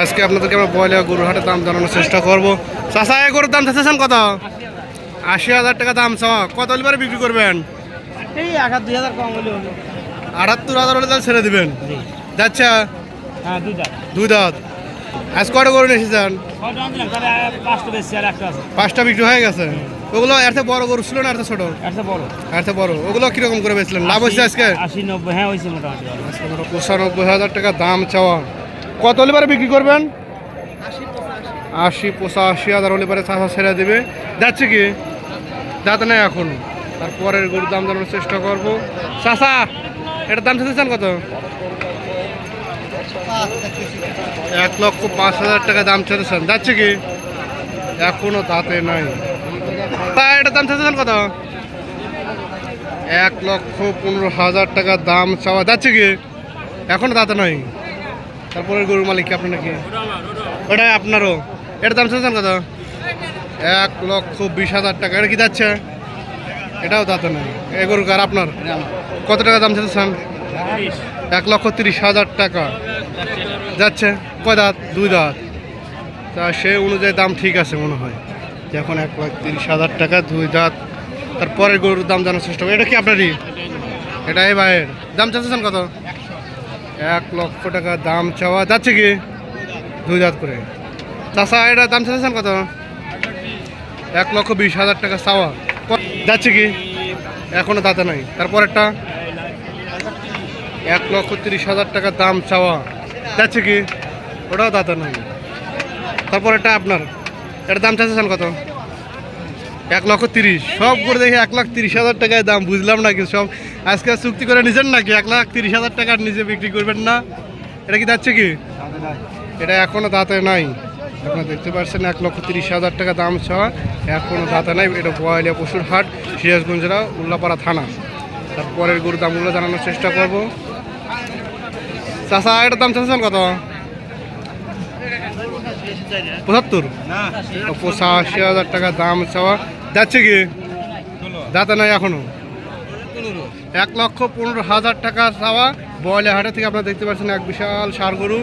আজকে আপনাদেরকে আমরা বয়লা গরুর হাটে দাম জানানোর চেষ্টা করব। চাষা এই গরুর দাম চাচ্ছেন কত? আশি হাজার টাকা দাম চাওয়া কত লিবারে বিক্রি করবেন? এই হাজার দুই হাজার কম হলে আটাত্তর হাজার হলে তাহলে ছেড়ে দেবেন? যাচ্ছে? হ্যাঁ দুই দাঁত। আজ কটা গরু এসেছেন? পাঁচটা বিক্রি হয়ে গেছে। ওগুলো এর থেকে বড় গরু ছিল না থেকে ছোট? একটা বড়। এর বড়। ওগুলো কীরকম করে বেচলেন? লাভ হয়েছে আজকে? আশি নব্বই হ্যাঁ হয়েছে মোটামুটি পঁচানব্বই হাজার টাকা দাম চাওয়া। কত হলে বিক্রি করবেন আশি পঁচাশি হাজার হলে চাষা ছেড়ে দেবে যাচ্ছে কি যাতে না এখন তারপরের গরুর দাম জানানোর চেষ্টা করব চাষা এটার দাম চাচ্ছেন কত এক লক্ষ পাঁচ হাজার টাকা দাম চাচ্ছেন যাচ্ছে কি এখনও দাঁতে নাই তা এটার দাম চাচ্ছেন কত এক লক্ষ পনেরো হাজার টাকা দাম চাওয়া যাচ্ছে কি এখনও দাঁতে নাই তারপরে গরুর মালিক কি আপনার নাকি? ওটা আপনারও। এটার দাম চাচ্ছেন কত? এক লক্ষ বিশ হাজার টাকা। এটা কি যাচ্ছে? এটাও দাঁতে নাই এ গরু কার? আপনার? কত টাকা দাম চাচ্ছেন? এক লক্ষ তিরিশ হাজার টাকা। যাচ্ছে? কয় দাঁত? দুই দাঁত। তা সে অনুযায়ী দাম ঠিক আছে মনে হয়। এখন এক লাখ তিরিশ হাজার টাকা দুই দাঁত। তারপরের গরুর দাম জানার চেষ্টা করি। এটা কি আপনারই? এটা এই ভাইয়ের। দাম চাচ্ছেন কত? এক লক্ষ টাকা দাম চাওয়া যাচ্ছে কি? দুই দাঁত করে। চাষা এটা দাম চাচ্ছেন কত? এক লক্ষ বিশ হাজার টাকা চাওয়া। যাচ্ছে কি? এখনও দাঁতে নাই। তারপরেরটা? এক লক্ষ তিরিশ হাজার টাকা দাম চাওয়া। যাচ্ছে কি? ওটাও দাঁতে নাই। তারপরেরটা আপনার। এটার দাম চাচ্ছেন কত? এক লক্ষ তিরিশ। সব করে দেখি এক লাখ তিরিশ হাজার টাকায় দাম বুঝলাম নাকি সব আজকে চুক্তি করে নিছেন নাকি? এক লাখ তিরিশ হাজার টাকার নিজে বিক্রি করবেন না? এটা কি যাচ্ছে কি? এটা এখনও দাঁতে নাই। আপনারা দেখতে পাচ্ছেন এক লক্ষ তিরিশ হাজার টাকা দাম ছাড়া এখনও দাঁতে নাই। এটা বয়লিয়া পশুর হাট সিরাজগঞ্জরা উল্লাপাড়া থানা। তারপরের গরুর দামগুলো জানানোর চেষ্টা করব। চাষা এটার দাম চাচ্ছেন কত? পঁচাত্তর। পঁচাশি হাজার টাকা দাম চাওয়া যাচ্ছে কি? দাঁতে নাই এখনও। এক লক্ষ পনেরো হাজার টাকা চাওয়া বয়লা হাটে থেকে আপনারা দেখতে পাচ্ছেন এক বিশাল সার গরু।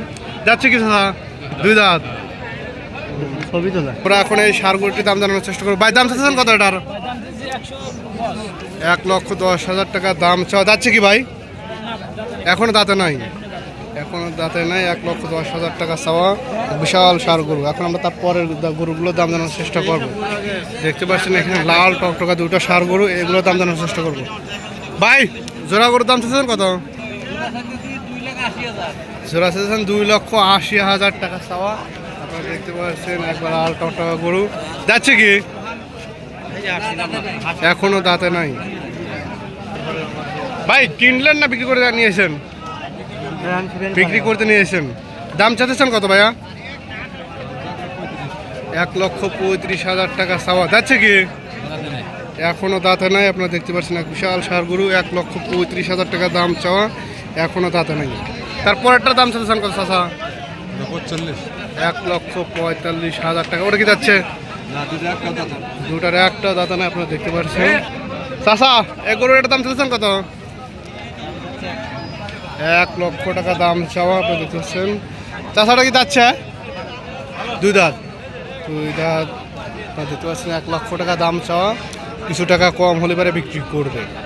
যাচ্ছে কি চাচা দুই দাঁত। ছবি তো আমরা এখন এই সার গরুটির দাম জানানোর চেষ্টা করব। ভাই দাম চাচ্ছেন কত এটার? এক লক্ষ দশ হাজার টাকা দাম চাওয়া। যাচ্ছে কি ভাই? এখনও দাঁতে নাই। এখনও দাঁতে নাই, এক লক্ষ দশ হাজার টাকা চাওয়া বিশাল সার গরু। এখন আমরা তার পরের গরুগুলোর দাম জানানোর চেষ্টা করব। দেখতে পাচ্ছেন এখানে লাল টকটকা দুটো সার গরু, এগুলোর দাম জানানোর চেষ্টা করব। ভাই, জোড়া গরুর দাম চাচ্ছেন কত? জোড়া চাচ্ছেন দুই লক্ষ আশি হাজার টাকা চাওয়া। আপনারা দেখতে পাচ্ছেন একবার লাল টকটকা গরু। যাচ্ছে কি? এখনও দাঁতে নাই। ভাই, কিনলেন না বিক্রি করে নিয়েছেন? বিক্রি করতে নিয়েছেন দাম চাচ্ছেন কত ভাইয়া? এক লক্ষ পঁয়ত্রিশ হাজার টাকা চাওয়া। যাচ্ছে কি? এখনও দাঁতে নাই, আপনারা দেখতে পাচ্ছেন এক বিশাল সার গরু, এক লক্ষ পঁয়ত্রিশ হাজার টাকা দাম চাওয়া, এখনও দাঁতে নাই। তারপরেরটার দাম চাচ্ছেন কত চাষা এক লক্ষ পঁয়তাল্লিশ হাজার টাকা। ওটা কি যাচ্ছে? একটা দুটার একটা দাঁতা না আপনারা দেখতে পাচ্ছেন। চাষা এক গরুর একটা দাম চাচ্ছেন কত? এক লক্ষ টাকা দাম চাওয়া আপনি দেখতে পাচ্ছেন চাষাটা কি যাচ্ছে? দুই দাঁত। দুই দাঁত। দেখতে পাচ্ছেন, এক লক্ষ টাকা দাম চাওয়া। কিছু টাকা কম হলে পরে বিক্রি করবে।